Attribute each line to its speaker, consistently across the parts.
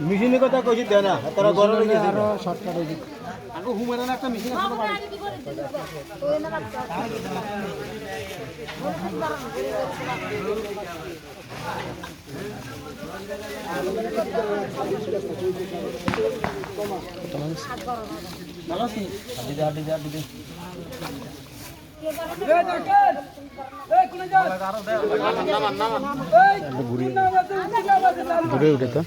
Speaker 1: মেশিনের কথা কইছি দেয় না তারা গরমে গেছে
Speaker 2: আরও শর্টকাট হয়ে যেত।
Speaker 1: আগে হুমায়ুন একটা মেশিন আছে ভালো আছি দিদা দিদা দিদা
Speaker 2: ঘুরে উঠে তো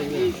Speaker 2: ভিডিও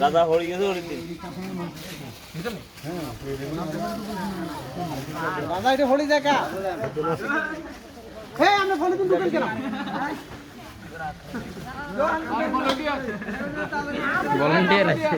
Speaker 3: দাদা হয়ে গেছে ওর দিন
Speaker 1: দাদা এটা হলি দেখা। হে আমরা ফোনে তুমি দোকান কেন।
Speaker 2: ভলেন্টিয়ার আছে।